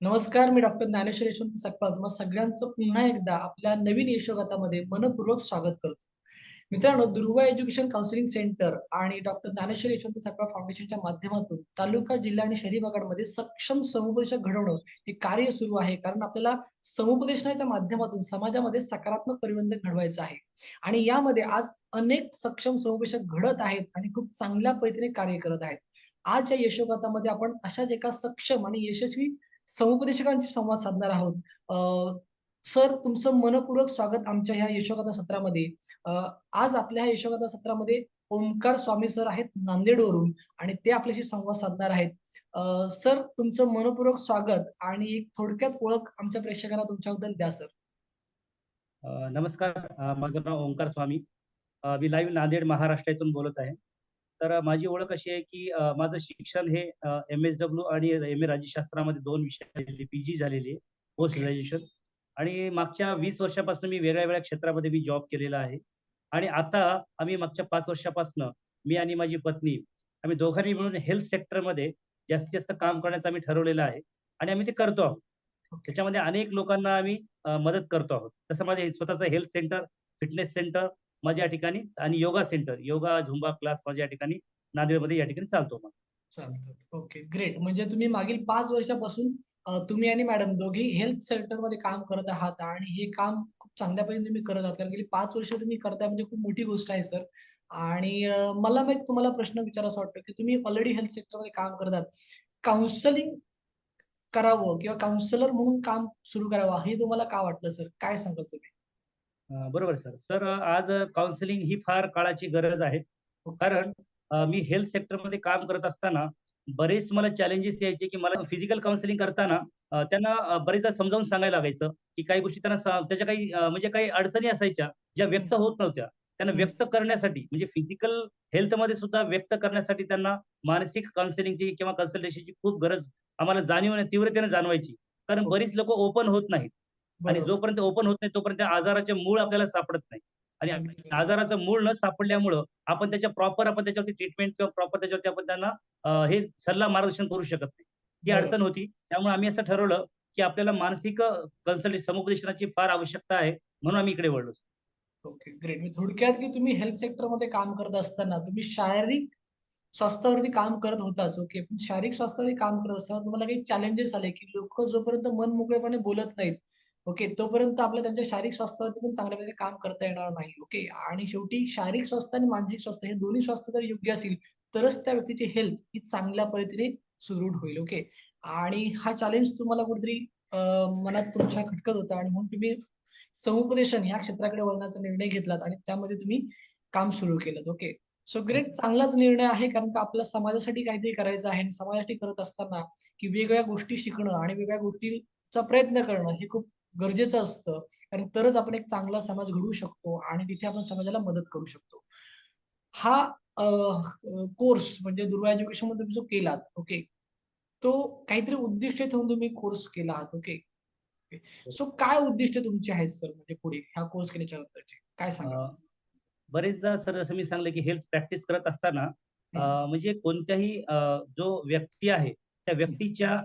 नमस्कार, मी डॉक्टर ज्ञानेश्वर यशवंत सकपाळ तुम्हाला सगळ्यांचं पुन्हा एकदा आपल्या नवीन यशोगातामध्ये मनपूर्वक स्वागत करतो. मित्रांनो, दुर्वा एज्युकेशन काउन्सिलिंग सेंटर आणि डॉक्टर ज्ञानेश्वर यशवंत सकपाळ फाउंडेशनच्या माध्यमातून तालुका, जिल्हा आणि शहरी भागांमध्ये सक्षम समुपदेशक घडवणं हे कार्य सुरू आहे. कारण आपल्याला समुपदेशनाच्या माध्यमातून समाजामध्ये सकारात्मक परिवर्तन घडवायचं आहे. आणि यामध्ये आज अनेक सक्षम समुपदेशक घडत आहेत आणि खूप चांगल्या पद्धतीने कार्य करत आहेत. आज या यशोगाथामध्ये आपण अशाच एका सक्षम आणि यशस्वी समुपदेशकांशी संवाद साधणार आहोत. अ, सर तुमचं मनपूर्वक स्वागत आमच्या ह्या यशोगाथा सत्रामध्ये. आज आपल्या ह्या यशोगाथा सत्रामध्ये ओंकार स्वामी सर आहेत नांदेडवरून आणि ते आपल्याशी संवाद साधणार आहेत. सर तुमचं मनपूर्वक स्वागत आणि एक थोडक्यात ओळख आमच्या प्रेक्षकांना तुमच्याबद्दल द्या सर. नमस्कार. माझं नाव ओंकार स्वामी. मी लाईव्ह नांदेड महाराष्ट्रातून बोलत आहे. तर माझी ओळख अशी आहे, की माझं शिक्षण हे अ, एम-एस-डब्ल्यू आणि एम-ए राज्यशास्त्रामध्ये 2 विषयामध्ये पी-जी झालेली आहे, पोस्ट. ग्रॅज्युएशन. आणि मागच्या 20 वर्षापासून मी वेगळ्या-वेगळ्या क्षेत्रामध्ये मी जॉब केलेला आहे. आणि आता आम्ही मागच्या 5 वर्षापासनं मी आणि माझी पत्नी आम्ही दोघांनी मिळून हेल्थ सेक्टरमध्ये जास्तीत जास्त काम करण्याचं आम्ही ठरवलेलं आहे आणि आम्ही ते करतो आहोत. त्याच्यामध्ये अनेक लोकांना आम्ही मदत करतो आहोत. तसं माझं स्वतःचं हेल्थ सेंटर, फिटनेस सेंटर माझ्या या ठिकाणी आणि yoga centre, yoga, zumba class माझ्या या ठिकाणी नांदेडमध्ये या ठिकाणी चालतो माझा. Okay, great. म्हणजे तुम्ही मागील पाच वर्षापासून तुम्ही आणि मॅडम दोघी हेल्थ सेक्टरमध्ये काम करत आहात आणि हे काम खूप चांगल्या पद्धतीने तुम्ही करत आहात. कारण गेली पाच वर्ष तुम्ही करताय म्हणजे खूप मोठी गोष्ट आहे सर. आणि मला मग तुम्हाला प्रश्न विचारावासा वाटतो, की तुम्ही ऑलरेडी हेल्थ सेक्टरमध्ये काम करत आहात. काउन्सिलिंग करावं किंवा काउन्सिलर म्हणून काम सुरू करावं हे तुम्हाला का वाटलं सर? काय सांगत तुम्ही? बरोबर सर. सर आज काउन्सिलिंग ही फार काळाची गरज आहे. कारण मी हेल्थ सेक्टरमध्ये काम करत असताना बरेच मला चॅलेंजेस यायचे, की मला फिजिकल काउन्सिलिंग करताना त्यांना बरेचदा समजावून सांगायला लागायचं, की काही गोष्टी त्यांना त्याच्या काही म्हणजे काही अडचणी असायच्या, ज्या व्यक्त हं. होत नव्हत्या. त्यांना हं. व्यक्त करण्यासाठी म्हणजे फिजिकल हेल्थमध्ये सुद्धा व्यक्त करण्यासाठी त्यांना मानसिक काउन्सिलिंगची किंवा कन्सल्टेशनची खूप गरज आम्हाला जाणीव तीव्रतेने जाणवायची. कारण ओके. बरीच लोकं ओपन होत नाहीत. आणि. जोपर्यंत ओपन होत नाही, तोपर्यंत आजाराचे मूळ आपल्याला सापडत नाही. आणि. आजाराचं मूळ न सापडल्यामुळं आपण त्याच्या प्रॉपर आपण त्याच्यावरती ट्रीटमेंट किंवा प्रॉपर त्याच्यावरती आपण त्यांना हे सल्ला मार्गदर्शन करू शकत नाही. ही बरोबर. अडचण होती. त्यामुळे आम्ही असं ठरवलं, की आपल्याला मानसिक अ, कन्सल्ट समुपदेशनाची फार आवश्यकता आहे. म्हणून आम्ही इकडे वळलो. Okay, great. म्हणजे थोडक्यात की तुम्ही हेल्थ सेक्टरमध्ये काम करत असताना तुम्ही शारीरिक स्वास्थ्यावरती काम करत होताच, ओके. पण शारीरिक स्वास्थ्यावरती काम करत असताना तुम्हाला काही चॅलेंजेस आले, की लोकं जोपर्यंत मन मोकळेपणे बोलत नाहीत, ओके, तोपर्यंत आपल्या त्यांच्या शारीरिक स्वास्थ्यावरती पण चांगल्या प्रकारे काम करता येणार नाही, ओके. आणि शेवटी शारीरिक स्वास्थ्य आणि मानसिक स्वास्थ्य हे दोन्ही स्वास्थ्य जर योग्य असेल, तरच त्या व्यक्तीची हेल्थ ही चांगल्या पद्धतीने सुदृढ होईल, ओके. आणि हा चॅलेंज तुम्हाला कुठेतरी मनात तुमच्या खटकत होता आणि म्हणून तुम्ही समुपदेशन या क्षेत्राकडे वळण्याचा निर्णय घेतलात आणि त्यामध्ये तुम्ही काम सुरू केलंत, ओके. सो ग्रेट चांगलाच निर्णय आहे कारण का आपल्या समाजासाठी काहीतरी करायचं आहे आणि समाजासाठी करत असताना, की वेगवेगळ्या गोष्टी शिकणं आणि वेगवेगळ्या गोष्टीचा प्रयत्न करणं हे खूप गरजेचं असतं. कारण तरच आपण एक चांगला समाज घडवू शकतो आणि तिथे आपण समाजाला मदत करू शकतो. हा कोर्स म्हणजे दुर्वा एज्युकेशनमध्ये तुम्ही जो केलात, ओके. तो काहीतरी उद्दिष्ट ठेवून तुम्ही कोर्स केला आहात, ओके. सो काय उद्दिष्ट तुमची आहेत सर म्हणजे पुढे हा कोर्स केल्याच्या नंतरचे? काय सांगाल? अ, बरेचदा सर जसं मी सांगितलं, की हेल्थ प्रॅक्टिस करत असताना म्हणजे कोणत्याही जो व्यक्ती आहे, त्या व्यक्तीच्या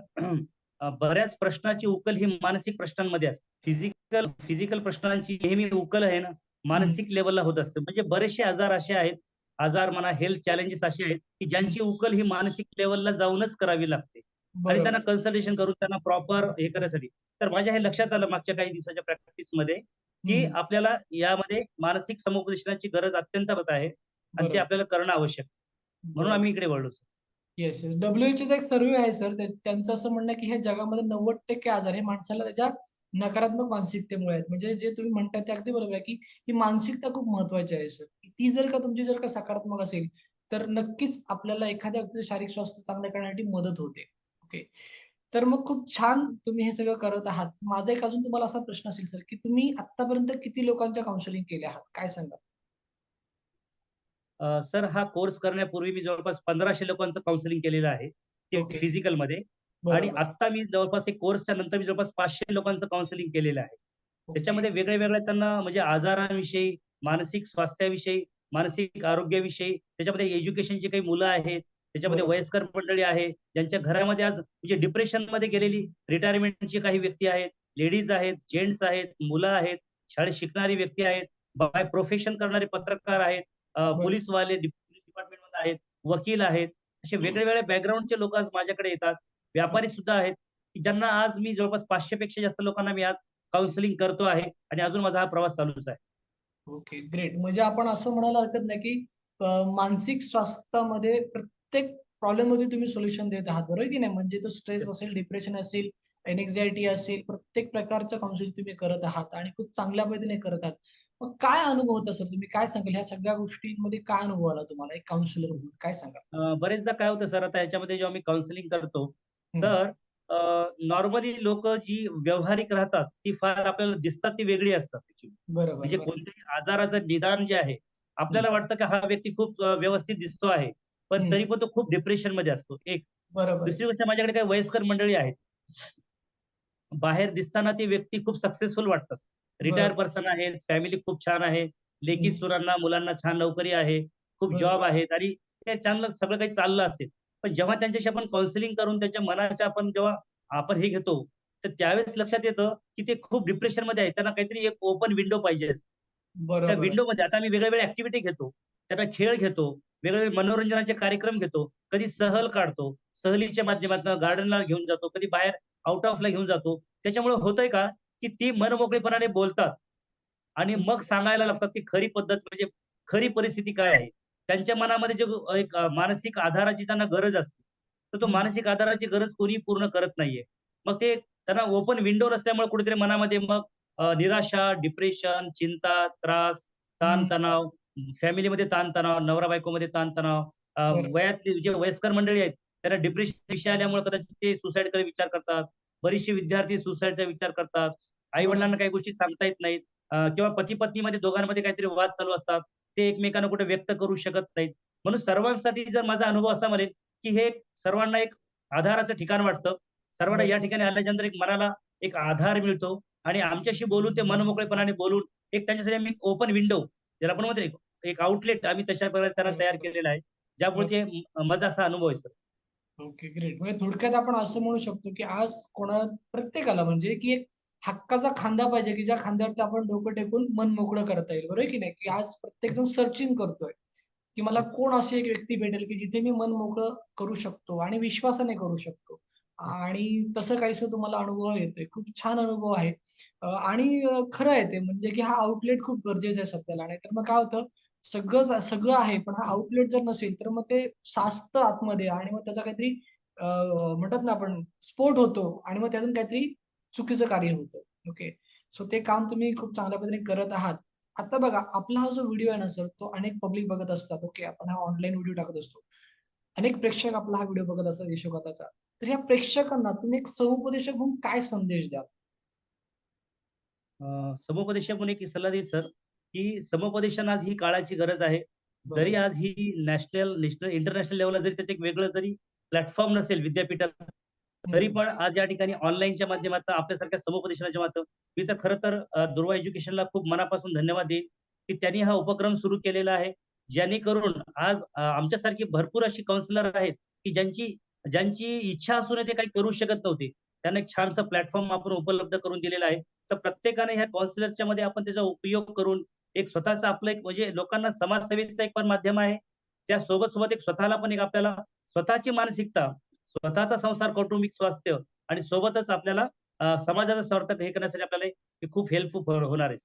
बऱ्याच प्रश्नाची उकल ही मानसिक प्रश्नांमध्ये असते. फिजिकल फिजिकल प्रश्नांची नेहमी उकल आहे ना. मानसिक लेव्हलला होत असते. म्हणजे बरेचसे आजार असे आहेत, आजार म्हणा, हेल्थ चॅलेंजेस असे आहेत, की. ज्यांची उकल ही मानसिक लेव्हलला जाऊनच करावी लागते. आणि त्यांना. कन्सल्टेशन करून त्यांना प्रॉपर हे करण्यासाठी. तर माझ्या हे लक्षात आलं मागच्या काही दिवसाच्या प्रॅक्टिसमध्ये, की. आपल्याला यामध्ये मानसिक समुपदेशनाची गरज अत्यंत आहे आणि ते आपल्याला करणं आवश्यक. म्हणून. आम्ही इकडे वळलो. Yes, yes. डब्ल्यू चे एक सर्व्हे आहे सर. त्यांचं असं म्हणणं की हे जगामध्ये 90% आजार हे माणसाला त्याच्या नकारात्मक मानसिकतेमुळे आहेत. म्हणजे जे तुम्ही म्हणताय ते अगदी बरोबर आहे, की ही मानसिकता खूप महत्त्वाची आहे सर. ती जर का तुमची जर का सकारात्मक असेल, तर नक्कीच आपल्याला एखाद्या व्यक्तीचं शारीरिक स्वास्थ्य चांगलं करण्यासाठी मदत होते. ओके. तर मग खूप छान तुम्ही हे सगळं करत आहात. माझा एक अजून तुम्हाला असा प्रश्न असेल सर, की तुम्ही आतापर्यंत किती लोकांच्या काउन्सिलिंग केल्या आहात? काय सांगा सर हा कोर्स करण्यापूर्वी मी जवळपास 1500 लोकांचं काउन्सिलिंग केलेलं आहे. ते ओके. फिजिकलमध्ये आणि. आत्ता मी जवळपास एक कोर्सच्या नंतर मी जवळपास 500 लोकांचं काउन्सिलिंग केलेलं आहे. त्याच्यामध्ये वेगळ्या-वेगळ्या त्यांना म्हणजे आजारांविषयी, मानसिक स्वास्थ्याविषयी, मानसिक आरोग्याविषयी, त्याच्यामध्ये एज्युकेशनची काही मुलं आहेत, त्याच्यामध्ये. वयस्कर मंडळी आहे, ज्यांच्या घरामध्ये आज म्हणजे डिप्रेशनमध्ये गेलेली रिटायरमेंटची काही व्यक्ती आहेत, लेडीज आहेत, जेंट्स आहेत, मुलं आहेत, शाळेत शिकणारी व्यक्ती आहेत, बाय प्रोफेशन करणारे पत्रकार आहेत. पोलिसवाले पोलीस डिपार्टमेंटमध्ये आहेत, वकील आहेत. असे हं. वेगळ्या-वेगळ्या बॅकग्राऊंडचे लोकं आज माझ्याकडे येतात. व्यापारी सुद्धा आहेत, की ज्यांना आज मी जवळपास 500 पेक्षा जास्त लोकांना मी आज काउन्सिलिंग करतो आहे आणि अजून माझा हा प्रवास चालूच आहे. Okay, great. म्हणजे आपण असं म्हणायला हरकत नाही, की मानसिक स्वास्थ्यामध्ये प्रत्येक प्रॉब्लेममध्ये तुम्ही सोल्युशन देत आहात, बरोबर की नाही? म्हणजे तो स्ट्रेस. असेल, डिप्रेशन असेल, एन्क्झायटी असेल, प्रत्येक प्रकारचं काउन्सिलिंग तुम्ही करत आहात आणि खूप चांगल्या पद्धतीने करत आहात. मग काय अनुभव होता सर? तुम्ही काय सांगाल ह्या सगळ्या गोष्टींमध्ये काय अनुभव आला तुम्हाला एक काउन्सिलर म्हणून? काय सांगाल? बरेचदा काय होतं सर आता ह्याच्यामध्ये जेव्हा मी काउन्सिलिंग करतो. तर नॉर्मली लोकं जी व्यावहारिक राहतात, ती फार आपल्याला दिसतात ती वेगळी असतात. बरोबर, म्हणजे. कोणत्याही आजाराचं निदान जे आहे, आपल्याला. वाटतं की हा व्यक्ती खूप व्यवस्थित दिसतो आहे. पण. तरी पण तो खूप डिप्रेशनमध्ये असतो, एक. बरोबर. दुसरी गोष्ट माझ्याकडे काही वयस्कर मंडळी आहेत. बाहेर दिसताना ती व्यक्ती खूप सक्सेसफुल वाटतात. रिटायर. पर्सन आहेत, फॅमिली खूप छान आहे, लेकी हं. सुनांना, मुलांना छान नोकरी आहे, खूप जॉब. आहेत आणि ते चांगलं सगळं काही चाललं असेल. पण जेव्हा त्यांच्याशी आपण काउन्सिलिंग करून त्यांच्या मनाच्या आपण जेव्हा आपण हे घेतो, तर त्यावेळेस लक्षात येतं, की ते खूप डिप्रेशनमध्ये आहेत. त्यांना काहीतरी एक ओपन विंडो पाहिजे. त्या आहे. विंडोमध्ये आता आम्ही वेगळ्या-वेगळ्या ॲक्टिव्हिटी घेतो. त्यांना खेळ घेतो, वेगवेगळे मनोरंजनाचे कार्यक्रम घेतो, कधी सहल काढतो, सहलीच्या माध्यमातून गार्डनला घेऊन जातो, कधी बाहेर आउट ऑफला घेऊन जातो. त्याच्यामुळे होतंय का, की ती मनमोकळेपणाने बोलतात आणि. मग सांगायला लागतात, की खरी पद्धत म्हणजे खरी परिस्थिती काय आहे. त्यांच्या मनामध्ये जो एक मानसिक आधाराची त्यांना गरज असते. तर तो. मानसिक आधाराची गरज कोणी पूर्ण करत नाहीये. मग ते त्यांना ओपन विंडो नसल्यामुळे कुठेतरी मनामध्ये मग निराशा, डिप्रेशन, चिंता, त्रास. ताणतणाव, फॅमिलीमध्ये ताणतणाव, नवरा-बायकोमध्ये ताणतणाव, अ, बरोबर. वयातली जे वयस्कर मंडळी आहेत, त्यांना डिप्रेशन विषय आल्यामुळे कदाचित ते सुसाईडकडे विचार करतात. बरेचसे विद्यार्थी सुसाईडचा विचार करतात. आई-वडिलांना बरोबर. काही गोष्टी सांगता येत नाहीत किंवा पती-पत्नीमध्ये दोघांमध्ये काहीतरी वाद चालू असतात. ते एकमेकांना कुठे व्यक्त करू शकत नाहीत. म्हणून सर्वांसाठी जर माझा अनुभव असा म्हणेल, की हे सर्वांना एक आधाराचं ठिकाण वाटतं. सर्वांना या बरोबर. ठिकाणी आल्याच्यानंतर एक मनाला एक आधार मिळतो आणि आमच्याशी बोलून ते मनमोकळेपणाने बोलून एक त्यांच्यासाठी आम्ही ओपन विंडो ज्याला आपण म्हणतो एक आउटलेट आम्ही तशा प्रकारे त्यांना तयार बरोबर. केलेला आहे. ज्यामुळे. ते माझा असा अनुभव आहे सर. Okay, great. म्हणजे थोडक्यात आपण असं म्हणू शकतो, की आज कोणा प्रत्येकाला म्हणजे की एक हक्काचा खांदा पाहिजे, की ज्या खांद्यावरती आपण डोकं टेकून मन मोकळं करता येईल. बरोबर आहे की नाही? की आज प्रत्येकजण सर्चिंग करतोय, की मला. कोण अशी एक व्यक्ती भेटेल, की जिथे मी मन मोकळं करू शकतो आणि विश्वासाने करू शकतो. आणि तसं काहीसं तुम्हाला अनुभव येतोय. खूप छान अनुभव आहे. आणि खरं आहे ते म्हणजे की हा आउटलेट खूप गरजेचा आहे सध्याला. नाहीतर मग काय होतं, सगळंच सगळं आहे, पण हा आउटलेट जर नसेल, तर मग ते साचतं आतमध्ये आणि मग त्याचा काहीतरी म्हणतात ना आपण स्फोट होतो आणि मग त्यातून काहीतरी चुकीचं कार्य होतं. ओके. सो ते काम तुम्ही खूप चांगल्या पद्धतीने करत आहात. आता बघा आपला हा जो व्हिडिओ आहे ना सर, तो अनेक पब्लिक बघत असतात. ओके. आपण हा ऑनलाईन व्हिडिओ टाकत असतो. अनेक प्रेक्षक आपला हा व्हिडिओ बघत असतात यशोगाथाचा. तर ह्या प्रेक्षकांना तुम्ही एक समुपदेशक म्हणून काय संदेश द्याल? समुपदेशक म्हणून एक सल्ला देईल सर, की समुपदेशन आज ही काळाची गरज आहे. जरी. आज ही नॅशनल, नॅशनल इंटरनॅशनल लेव्हलला जरी त्याचं एक वेगळं जरी प्लॅटफॉर्म नसेल विद्यापीठात, तरी. पण आज या ठिकाणी ऑनलाईनच्या माध्यमातून आपल्यासारख्या समुपदेशनाच्या माध्यमातून मी तर खरं तर दुर्वा एज्युकेशनला खूप मनापासून धन्यवाद देईल, की त्यांनी हा उपक्रम सुरू केलेला आहे. जेणेकरून आज आमच्यासारखी भरपूर अशी काउन्सिलर आहेत, की ज्यांची ज्यांची इच्छा असूनही ते काही करू शकत नव्हते. त्यांना एक छानसं प्लॅटफॉर्म आपण उपलब्ध करून दिलेला आहे. तर प्रत्येकाने ह्या काउन्सिलरच्या मध्ये आपण त्याचा उपयोग करून एक स्वतःचं आपलं एक म्हणजे लोकांना समाजसेवेचं एक पण माध्यम आहे. त्या सोबत-सोबत एक स्वतःला पण एक आपल्याला स्वतःची मानसिकता, स्वतःचा संसार, कौटुंबिक स्वास्थ्य आणि सोबतच आपल्याला समाजाचं सार्थक हे करण्यासाठी आपल्याला हे खूप हेल्पफुल होणार आहे.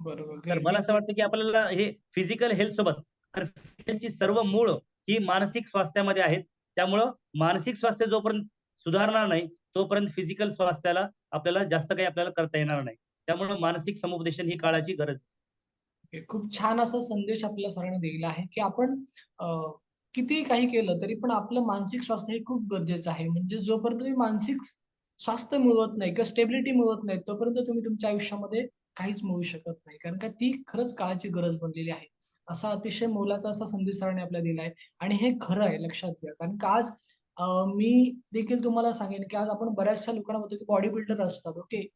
बरोबर. तर. मला असं वाटतं, की आपल्याला हे फिजिकल हेल्थ सोबत सर्व मूळ ही मानसिक स्वास्थ्यामध्ये आहेत. त्यामुळं मानसिक स्वास्थ्य जोपर्यंत सुधारणार नाही, तोपर्यंत फिजिकल स्वास्थ्याला आपल्याला जास्त काही आपल्याला करता येणार नाही. त्यामुळं मानसिक समुपदेशन ही काळाची गरज आहे. हे खूप छान असा संदेश आपल्या सरांनी दिला आहे, की आपण कितीही काही केलं तरी पण आपलं मानसिक स्वास्थ्य हे खूप गरजेचं आहे. म्हणजे जोपर्यंत तुम्ही मानसिक स्वास्थ्य मिळवत नाही किंवा स्टेबिलिटी मिळवत नाही, तोपर्यंत तुम्ही तुमच्या आयुष्यामध्ये काहीच मिळू शकत नाही. कारण का ती खरंच काळाची गरज बनलेली आहे. असा अतिशय मोलाचा असा संदेश सरांनी आपल्याला दिला आहे आणि हे खरं आहे लक्षात घ्या. कारण का आज मी देखील तुम्हाला सांगेन, की आज आपण बऱ्याचशा लोकांना बघतो, की बॉडी बिल्डर असतात. ओके.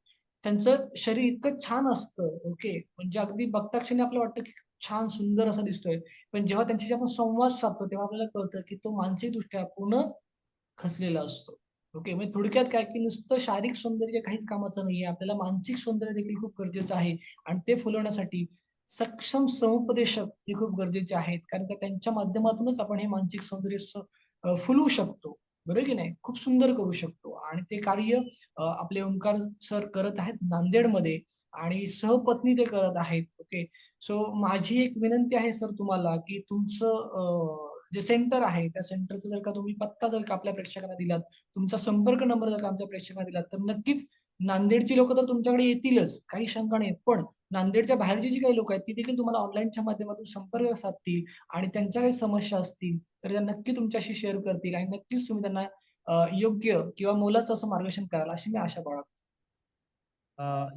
त्यांचं शरीर इतकं छान असतं, ओके. म्हणजे अगदी बघता क्षणी आपल्याला वाटतं, की छान सुंदर असा दिसतोय. पण जेव्हा त्यांच्याशी आपण संवाद साधतो तेव्हा आपल्याला कळतं, की तो मानसिकदृष्ट्या पूर्ण खचलेला असतो. ओके. म्हणजे थोडक्यात काय, की नुसतं शारीरिक सौंदर्य काहीच कामाचं नाहीये. आपल्याला मानसिक सौंदर्य देखील खूप गरजेचं आहे आणि ते फुलवण्यासाठी सक्षम समुपदेशक हे खूप गरजेचे आहेत. कारण का त्यांच्या माध्यमातूनच आपण हे मानसिक सौंदर्य फुलवू शकतो. बरोबर की नाही? खूप सुंदर करू शकतो आणि ते कार्य आपले ओंकार सर करत आहेत नांदेडमध्ये आणि सहपत्नी ते करत आहेत. ओके. सो माझी एक विनंती आहे सर तुम्हाला, की तुमचं जे सेंटर आहे, त्या सेंटरचा जर का तुम्ही पत्ता जर का आपल्या प्रेक्षकांना दिलात, तुमचा संपर्क नंबर जर का आमच्या प्रेक्षकांना दिलात, तर नक्कीच नांदेडची लोक तर तुमच्याकडे येतीलच, काही शंका नाही. पण नांदेडच्या बाहेरची जी काही लोक आहेत, ती देखील तुम्हाला ऑनलाईनच्या माध्यमातून संपर्क साधतील आणि त्यांच्या काही समस्या असतील, तर त्या नक्की तुमच्याशी शेअर करतील आणि नक्कीच तुम्ही त्यांना योग्य किंवा मोलाचं असं मार्गदर्शन कराल, अशी मी आशा बाळगतो.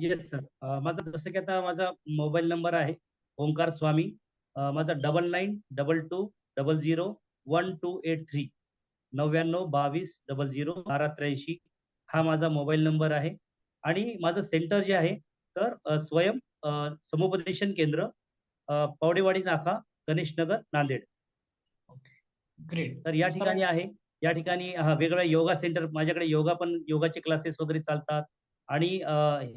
Yes sir. माझा जसं की आता माझा मोबाईल नंबर आहे ओंकार स्वामी. माझा double nine double two double zero one two eight three नव्याण्णव बावीस डबल झिरो बारा त्र्याऐंशी हा माझा मोबाईल नंबर आहे आणि माझं सेंटर जे आहे तर स्वयं समुपदेशन केंद्र पावडेवाडी नाका, गणेश नगर, नांदेड. ग्रेट. तर या ठिकाणी आहे. या ठिकाणी हां, वेगवेगळ्या योगा सेंटर माझ्याकडे योगा पण योगाचे क्लासेस वगैरे चालतात आणि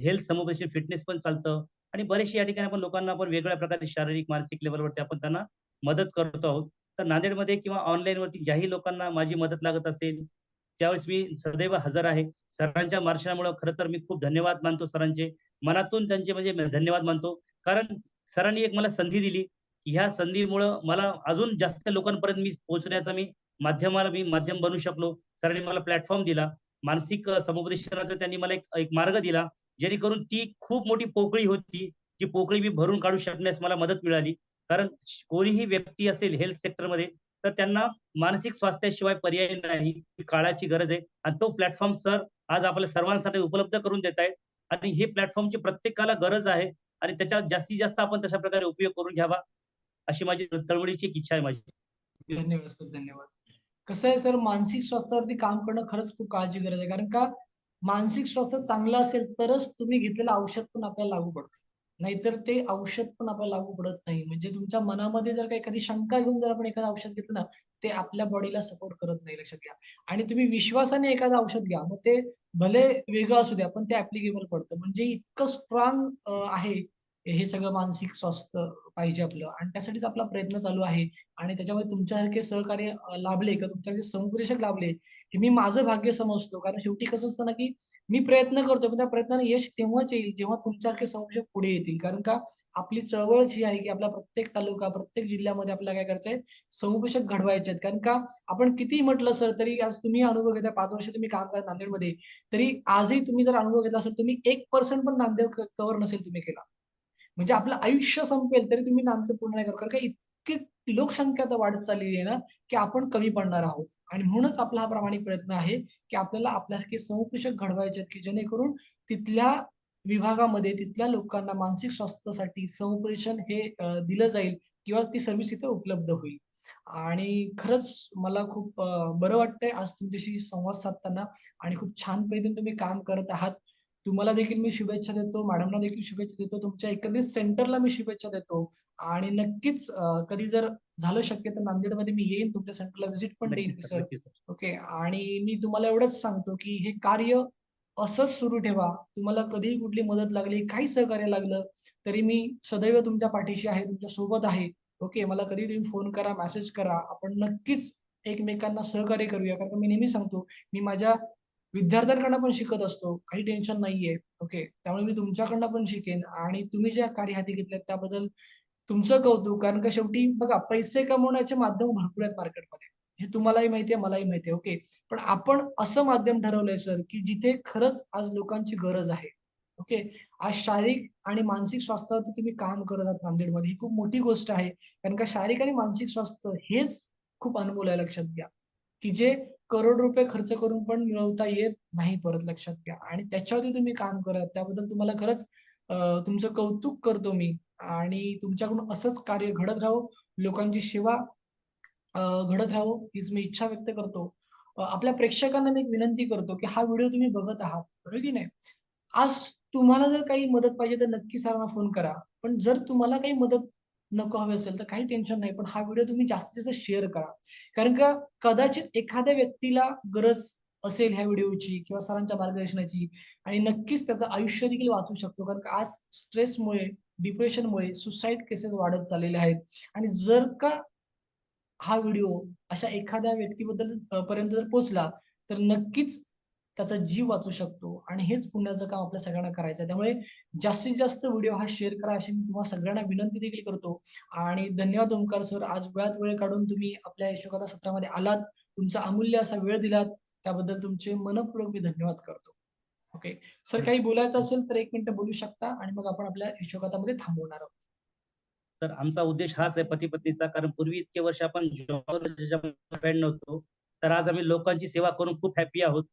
हेल्थ समुपदेशन फिटनेस पण चालतं आणि बरेचसे या ठिकाणी आपण लोकांना आपण वेगवेगळ्या प्रकारे शारीरिक, मानसिक लेव्हलवरती आपण त्यांना मदत करतो आहोत. तर नांदेडमध्ये किंवा ऑनलाईनवरती ज्याही लोकांना माझी मदत लागत असेल, त्यावेळेस मी सदैव हजर आहे. सरांच्या मार्गदर्शनामुळं खरं तर मी खूप धन्यवाद मानतो सरांचे. मनातून त्यांचे म्हणजे धन्यवाद मानतो. कारण सरांनी एक मला संधी दिली, की ह्या संधीमुळं मला अजून जास्त लोकांपर्यंत मी पोहोचण्याचा मी माध्यमाला मी माध्यम बनू शकलो. सरांनी मला प्लॅटफॉर्म दिला. मानसिक समुपदेशनाचा त्यांनी मला एक एक मार्ग दिला. जेणेकरून ती खूप मोठी पोकळी होती. ती पोकळी मी भरून काढू शकण्यास मला मदत मिळाली. कारण कोणीही व्यक्ती असेल हेल्थ सेक्टरमध्ये तर त्यांना मानसिक स्वास्थ्याशिवाय पर्याय नाही. काळाची गरज आहे आणि तो प्लॅटफॉर्म सर आज आपल्या सर्वांसाठी उपलब्ध करून देत आहेत आणि हे प्लॅटफॉर्मची प्रत्येकाला गरज आहे आणि त्याच्या जास्तीत जास्त आपण तशा प्रकारे उपयोग करून घ्यावा, अशी माझी तळमळीची एक इच्छा आहे माझी. धन्यवाद सर, धन्यवाद. कसं आहे सर, मानसिक स्वास्थ्यावरती काम करणं खरंच खूप काळजी गरज आहे. कारण का मानसिक स्वास्थ्य चांगलं असेल तरच तुम्ही घेतलेलं औषध पण आपल्याला लागू पडतं. नाहीतर ते औषध पण आपल्याला लागू पडत नाही. म्हणजे तुमच्या मनामध्ये जर का एखादी शंका घेऊन जर आपण एखादं औषध घेतलं ना, ते आपल्या बॉडीला सपोर्ट करत नाही लक्षात घ्या. आणि तुम्ही विश्वासाने एखादं औषध घ्या. मग ते भले वेगळं असू द्या, पण ते ऍप्लिकेबल पडतं. म्हणजे इतकं स्ट्रॉंग आहे हे सगळं मानसिक स्वास्थ्य पाहिजे आपलं आणि त्यासाठीच आपला प्रयत्न चालू आहे. आणि त्याच्यामध्ये तुमच्यासारखे सहकार्य लाभले किंवा तुमच्यासारखे समुपदेशक लाभले, हे मी माझं भाग्य समजतो. कारण शेवटी कसं असतं ना, की मी प्रयत्न करतो पण त्या प्रयत्नाला यश तेव्हाच येईल, जेव्हा तुमच्यासारखे समुपदेशक पुढे येतील. कारण का आपली चळवळ जी आहे, की आपला प्रत्येक तालुका, प्रत्येक जिल्ह्यामध्ये आपल्याला काय करायचंय समुपदेशक घडवायचे आहेत. कारण का आपण कितीही म्हटलं सर, तरी आज तुम्ही अनुभव घेता पाच वर्ष तुम्ही काम करा नांदेडमध्ये, तरी आजही तुम्ही जर अनुभव घेतला असेल, तुम्ही एक पर्सेंट पण नांदेड कव्हर नसेल तुम्ही केला. म्हणजे आपलं आयुष्य संपेल तरी तुम्ही नामदेव पूर्ण नाही करू. कारण का इतकी लोकसंख्या आता वाढत चाललेली आहे ना, की आपण कमी पडणार आहोत. आणि म्हणूनच आपला हा प्रामाणिक प्रयत्न आहे, की आपल्याला आपल्यासारखे समुपेषक घडवायचे आहेत, की जेणेकरून तिथल्या विभागामध्ये तिथल्या लोकांना मानसिक स्वास्थ्यासाठी समुपदेशन हे दिलं जाईल किंवा ती सर्व्हिस इथे उपलब्ध होईल. आणि खरंच मला खूप बरं वाटतंय आज तुमच्याशी संवाद साधताना आणि खूप छान पद्धतीने तुम्ही काम करत आहात. तुम्हाला देखील मी शुभेच्छा देतो, मॅडमना देखील शुभेच्छा देतो. तुमच्या एकंदरीत सेंटरला मी शुभेच्छा देतो आणि नक्कीच कधी जर झालं शक्य तर नांदेडमध्ये मी येईन तुमच्या सेंटरला व्हिजिट पण देईन सर. ओके. आणि मी तुम्हाला एवढंच सांगतो, की हे कार्य असंच सुरू ठेवा. तुम्हाला कधीही कुठली मदत लागली, काही सहकार्य लागलं, तरी मी सदैव तुमच्या पाठीशी आहे, तुमच्यासोबत आहे. ओके. मला कधीही तुम्ही फोन करा, मेसेज करा. आपण नक्कीच एकमेकांना सहकार्य करूया. कारण मी नेहमी सांगतो, मी माझ्या विद्यार्थ्यांकडनं पण शिकत असतो. काही टेन्शन नाहीये. ओके. त्यामुळे मी तुमच्याकडनं पण शिकेन आणि तुम्ही ज्या कार्य हाती घेतल्यात त्याबद्दल तुमचं कौतुक. कारण का शेवटी बघा पैसे कमवण्याचे माध्यम भरपूर आहेत मार्केटमध्ये. हे तुम्हालाही माहिती आहे, मलाही माहिती आहे. ओके. पण आपण असं माध्यम ठरवलंय सर, की जिथे खरंच आज लोकांची गरज आहे. ओके. आज शारीरिक आणि मानसिक स्वास्थ्यावरती तुम्ही काम करत आहात नांदेडमध्ये. ही खूप मोठी गोष्ट आहे. कारण का शारीरिक आणि मानसिक स्वास्थ्य हेच खूप अनमोल आहे लक्षात घ्या. की जे करोड रुपये खर्च करून पण मिळवता येत नाही परत लक्षात घ्या. आणि त्याच्यावरती तुम्ही काम करा त्याबद्दल तुम्हाला खरंच तुमचं कौतुक करतो मी आणि तुमच्याकडून असंच कार्य घडत राहो. लोकांची सेवा घडत राहो हीच मी इच्छा व्यक्त करतो. आपल्या प्रेक्षकांना मी एक विनंती करतो, की हा व्हिडिओ तुम्ही बघत आहात, बरोबर की नाही? आज तुम्हाला जर काही मदत पाहिजे तर नक्की सरांना फोन करा. पण जर तुम्हाला काही मदत नको हवे असेल तर काही टेन्शन नाही. पण हा व्हिडिओ तुम्ही जास्तीत जास्त शेअर करा. कारण का कदाचित एखाद्या व्यक्तीला गरज असेल ह्या व्हिडिओची किंवा सरांच्या मार्गदर्शनाची आणि नक्कीच त्याचं आयुष्य देखील वाचू शकतो. कारण का आज स्ट्रेसमुळे डिप्रेशनमुळे सुसाईड केसेस वाढत चाललेले आहेत. आणि जर का हा व्हिडिओ अशा एखाद्या व्यक्तीबद्दल पर्यंत जर पोहोचला तर नक्कीच त्याचा जीव वाचू शकतो. आणि हेच पुण्याचं काम आपल्या सगळ्यांना करायचं आहे त्यामुळे जास्तीत जास्त व्हिडिओ हा शेअर करा अशी मी तुम्हाला सगळ्यांना विनंती देखील करतो. आणि धन्यवाद ओंकार सर. आज वेळात वेळ काढून तुम्ही आपल्या यशोगाथा सत्रामध्ये आलात. तुमचा अमूल्य असा वेळ दिलात. त्याबद्दल तुमचे मनपूर्वक मी धन्यवाद करतो. ओके. सर काही बोलायचं असेल तर एक मिनिट बोलू शकता? आणि मग आपण आपल्या यशोगाथामध्ये थांबवणार आहोत. तर आमचा उद्देश हाच आहे पती पत्नीचा कारण पूर्वी इतके वर्ष आपण नव्हतो. तर आज आम्ही लोकांची सेवा करून खूप हॅपी आहोत.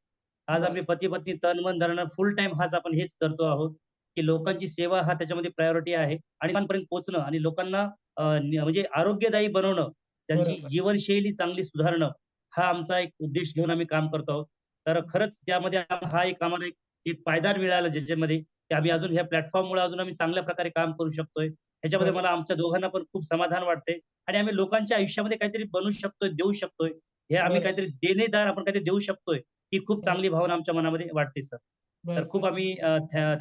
आज आम्ही पती पत्नी तन मन धरण फुल टाइम हाच आपण हेच करतो आहोत की लोकांची सेवा हा त्याच्यामध्ये प्रायोरिटी आहे आणि लोकांपर्यंत पोहोचणं आणि लोकांना म्हणजे आरोग्यदायी बनवणं त्यांची. जीवनशैली चांगली सुधारणं हा आमचा एक उद्देश घेऊन आम्ही काम करतो आहोत तर खरंच त्यामध्ये हा एक आम्हाला एक एक पायदान मिळाला ज्याच्यामध्ये की आम्ही अजून ह्या प्लॅटफॉर्ममुळे अजून आम्ही चांगल्या प्रकारे काम करू शकतोय ह्याच्यामध्ये. मला आमच्या दोघांना पण खूप समाधान वाटते आणि आम्ही लोकांच्या आयुष्यामध्ये काहीतरी बनवू शकतोय देऊ शकतोय हे आम्ही. काहीतरी देणेदार आपण काहीतरी देऊ शकतोय ही खूप चांगली भावना आमच्या मनामध्ये वाटते सर. तर खूप. आम्ही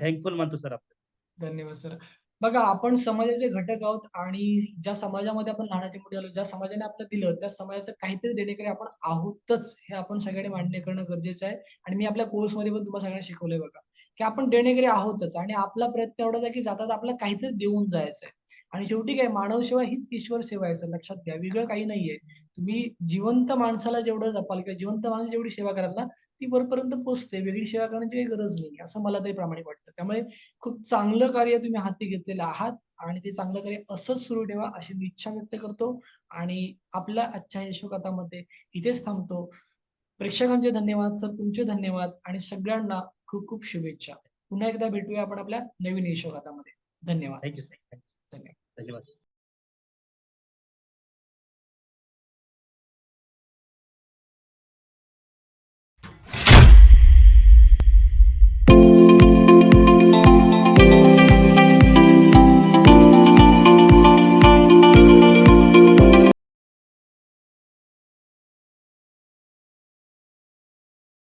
थँकफुल मानतो सर आपण धन्यवाद सर. बघा आपण समाजाचे घटक आहोत आणि ज्या समाजामध्ये आपण लहानाचे मोठे झालो ज्या समाजाने आपल्याला दिलं त्या समाजाचं काहीतरी देणेकरी आपण आहोतच हे आपण सगळ्यांनी मान्य करणं गरजेचं आहे. आणि मी आपल्या कोर्समध्ये पण तुम्हाला सगळ्यांना शिकवलंय बघा की आपण देणेकरी आहोतच आणि आपला प्रयत्न एवढाच आहे की जातात आपल्याला काहीतरी देऊन जायचं आहे आणि शेवटी काय मानव सेवा हीच ईश्वर सेवा आहे सर लक्षात घ्या. वेगळं काही नाहीये. तुम्ही जिवंत माणसाला जेवढं जपाल किंवा जिवंत माणसाची जेवढी सेवा कराल ना ती वरपर्यंत पोहोचते वेगळी सेवा करण्याची काही गरज नाही असं मला तरी प्रामाणिक वाटतं. त्यामुळे खूप चांगलं कार्य तुम्ही हाती घेतलेलं आहात आणि ते चांगलं कार्य असंच सुरू ठेवा अशी मी इच्छा व्यक्त करतो. आणि आपल्या आजच्या यशोकथामध्ये इथेच थांबतो. प्रेक्षकांचे धन्यवाद सर तुमचे धन्यवाद आणि सगळ्यांना खूप खूप शुभेच्छा. पुन्हा एकदा भेटूया आपण आपल्या नवीन यशोकथामध्ये धन्यवाद. थँक्यू सर धन्यवाद धन्यवाद